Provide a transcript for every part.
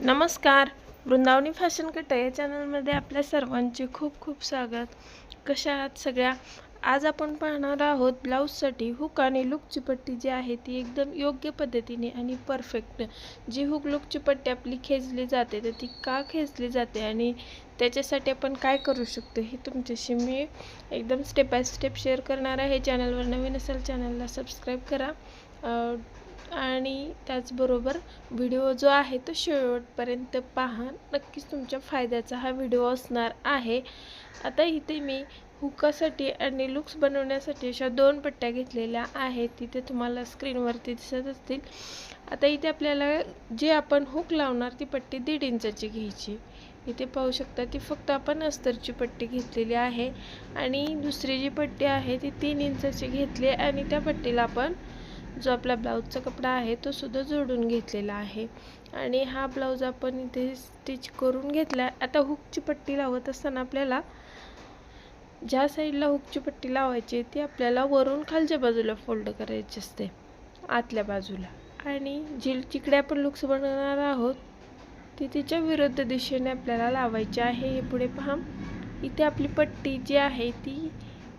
नमस्कार. Vrindavani fashion cut या चॅनलमध्ये आपल्या सर्वांचे खूप खूप स्वागत. कशा आहात सगळ्या? आज आपण पाहणार आहोत ब्लाऊजसाठी हुक आणि लुकची पट्टी जी आहे ती एकदम योग्य पद्धतीने आणि परफेक्ट. जी हुक लुकची पट्टी आपली खेचली जाते तर ती का खेचली जाते आणि त्याच्यासाठी आपण काय करू शकतो हे तुमच्याशी मी एकदम स्टेप बाय स्टेप शेअर करणार आहे. चॅनलवर नवीन असेल चॅनलला सबस्क्राईब करा. आणि त्याचबरोबर व्हिडिओ जो आहे तो शेवटपर्यंत पहा. नक्कीच तुमच्या फायद्याचा हा व्हिडिओ असणार आहे. आता इथे मी हुकासाठी आणि लुक्स बनवण्यासाठी अशा दोन पट्ट्या घेतलेल्या आहेत. तिथे तुम्हाला स्क्रीनवरती दिसत असतील. आता इथे आपल्याला जे आपण हुक लावणार ती पट्टी दीड इंचाची घ्यायची. इथे पाहू शकता ती फक्त आपण अस्तरची पट्टी घेतलेली आहे. आणि दुसरी जी पट्टी आहे ती तीन इंचाची घेतली आणि त्या पट्टीला आपण जो आपला ब्लाऊजचा कपडा आहे तो सुद्धा जोडून घेतलेला आहे. आणि हा ब्लाऊज आपण इथे स्टिच करून घेतला आता हुकची पट्टी लावत असताना आपल्याला ज्या साईडला हुकची पट्टी लावायची आहे ती आपल्याला वरून खालच्या बाजूला फोल्ड करायची असते आतल्या बाजूला. आणि जी जिकडे आपण लुक्स बनवणार आहोत ती तिच्या विरुद्ध दिशेने आपल्याला लावायची आहे. हे पुढे पहा. इथे आपली पट्टी जी आहे ती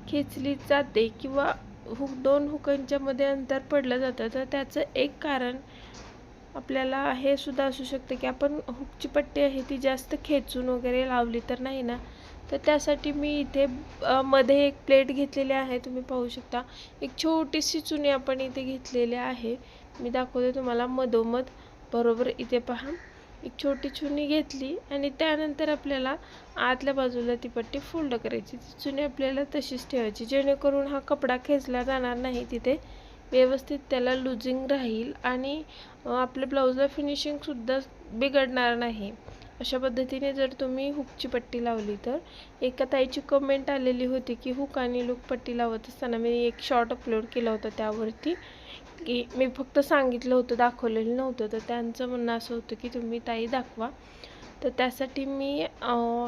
खेचली जाते किंवा हुक दोन हुकांच्यामध्ये अंतर पडलं जातं. तर त्याचं एक कारण आपल्याला हे सुद्धा असू शकतं की आपण हुकची पट्टी आहे ती जास्त खेचून वगैरे लावली तर नाही ना? तर त्यासाठी मी इथे मध्ये एक प्लेट घेतलेली आहे. तुम्ही पाहू शकता. एक छोटीशी चुनी आपण इथे घेतलेली आहे. मी दाखवते तुम्हाला मधोमध. बरोबर इथे पहा. एक छोटी चुनी घेतली आणि त्यानंतर आपल्याला आतल्या बाजूला ती पट्टी फोल्ड करायची. ती चुनी आपल्याला तशीच ठेवायची जेणेकरून हा कपडा खेचला जाणार नाही. तिथे व्यवस्थित त्याला लुझिंग राहील आणि आपल्या ब्लाऊजला फिनिशिंगसुद्धा बिघडणार नाही. अशा पद्धतीने जर तुम्ही हुकची पट्टी लावली तर एका ताईची कमेंट आलेली होती की हुक आणि लूक पट्टी लावत असताना मी एक शॉर्ट अपलोड केला होता त्यावरती. की मी फक्त सांगितलं होतं दाखवलेलं नव्हतं. तर त्यांचं म्हणणं असं होतं की तुम्ही ताई दाखवा. तर त्यासाठी मी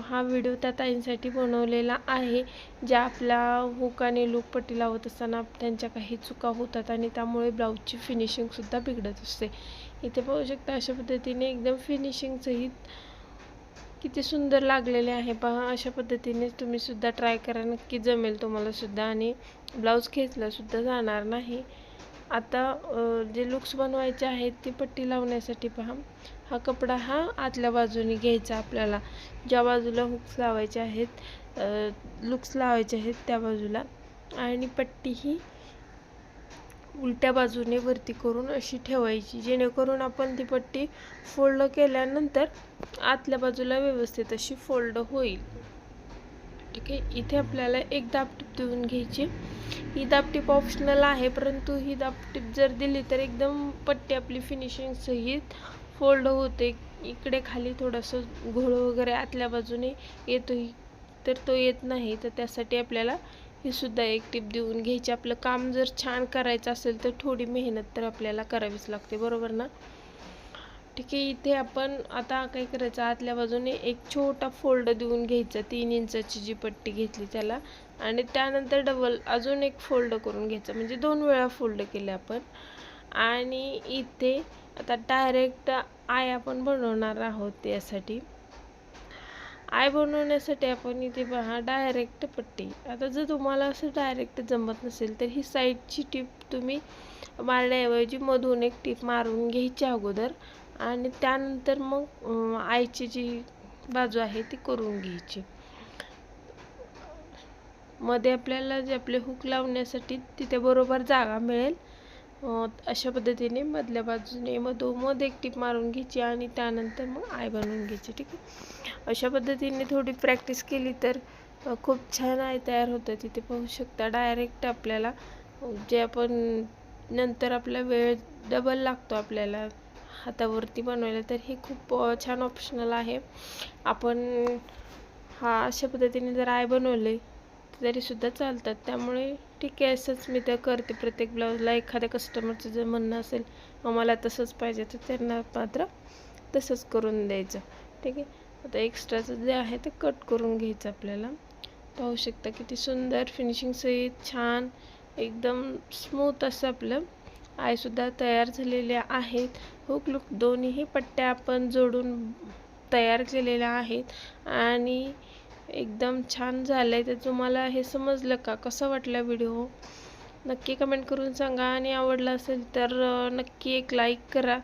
हा व्हिडिओ त्या ताईंसाठी बनवलेला आहे ज्या आपला हुक आणि लूक पट्टी लावत असताना त्यांच्या काही चुका होतात आणि त्यामुळे ब्लाऊजची फिनिशिंगसुद्धा बिघडत असते. इथे पाहू शकता अशा पद्धतीने एकदम फिनिशिंगचंही किती सुंदर लागलेले आहे पहा अशा पद्धतीने तुम्ही सुद्धा ट्राय करा. नक्की जमेल तुम्हाला सुद्धा आणि ब्लाऊज खेचलासुद्धा जाणार नाही. आता जे लुक्स बनवायचे आहेत ती पट्टी लावण्यासाठी पहा. हा कपडा हा आतल्या बाजूने घ्यायचा आपल्याला. ज्या बाजूला हुक्स लावायचे आहेत लुक्स लावायचे आहेत त्या बाजूला. आणि पट्टी ही उलट्या बाजूने वरती करून अशी ठेवायची जेणेकरून आपण ती पट्टी फोल्ड केल्यानंतर आतल्या बाजूला व्यवस्थित अशी फोल्ड होईल. ठीक आहे? इथे आपल्याला एक दाबटीप देऊन घ्यायची. ही दाबटीप ऑप्शनल आहे परंतु ही दाबटीप जर दिली तर एकदम पट्टी आपली फिनिशिंग सहित फोल्ड होते. इकडे खाली थोडंसं घोळ वगैरे आतल्या बाजूने येतो तर तो येत नाही. तर त्यासाठी आपल्याला हे सुद्धा एक टीप देऊन घ्यायची. आपलं काम जर छान करायचं असेल तर थोडी मेहनत तर आपल्याला करावीच लागते बरोबर ना? ठीक आहे इथे आपण आता काय करायचं? आतल्या बाजूने एक छोटा फोल्ड देऊन घ्यायचा तीन इंचाची जी पट्टी घेतली त्याला. आणि त्यानंतर डबल अजून एक फोल्ड करून घ्यायचा म्हणजे दोन वेळा फोल्ड केले आपण. आणि इथे आता डायरेक्ट आय आपण बनवणार आहोत त्यासाठी आय बनवण्यासाठी आपण इथे पहा डायरेक्ट पट्टी. आता जर तुम्हाला असं डायरेक्ट जमत नसेल तर ही साईडची टीप तुम्ही मारण्याऐवजी मधून एक टीप मारून घ्यायची अगोदर. आणि त्यानंतर मग आईची जी बाजू आहे ती करून घ्यायची. मध्ये आपल्याला जे आपले हुक लावण्यासाठी तिथे बरोबर जागा मिळेल. अशा पद्धतीने मधल्या बाजूने मधोमध एक टीप मारून घ्यायची आणि त्यानंतर मग आय बनवून घ्यायची ठीक आहे? अशा पद्धतीने थोडी प्रॅक्टिस केली तर खूप छान आय तयार होतं. तिथे पाहू शकता. डायरेक्ट आपल्याला जे आपण नंतर आपला वेळ डबल लागतो आपल्याला हातावरती बनवायला तर हे खूप छान ऑप्शनल आहे. आपण हा अशा पद्धतीने जर आय बनवले तरीसुद्धा चालतात. त्यामुळे ठीक आहे असंच मी तर करते. प्रत्येक ब्लाऊजला एखाद्या कस्टमरचं जर म्हणणं असेल आम्हाला मला तसंच पाहिजे तर त्यांना मात्र तसंच करून द्यायचं. ठीक आहे? आता एक्स्ट्राचं जे आहे ते कट करून घ्यायचं आपल्याला. पाहू शकता किती सुंदर फिनिशिंग सहित छान एकदम स्मूथ असं आपलं आयसुद्धा तयार झालेल्या आहेत. हुक लुक दोन्हीही पट्ट्या आपण जोडून तयार केलेल्या आहेत. आणि एकदम छान झालं आहे तर तुम्हाला हे समजलं का? कसं वाटलं व्हिडिओ नक्की कमेंट करून सांगा. आणि आवडला असेल तर नक्की एक लाईक करा.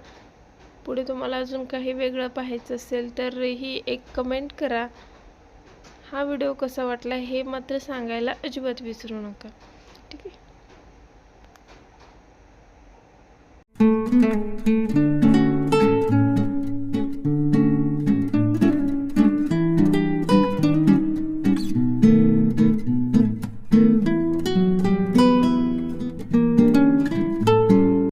पुढे तुम्हाला अजून काही वेगळं पाहायचं असेल तर ही एक कमेंट करा. हा व्हिडिओ कसा वाटला हे मात्र सांगायला अजिबात विसरू नका. ठीक आहे?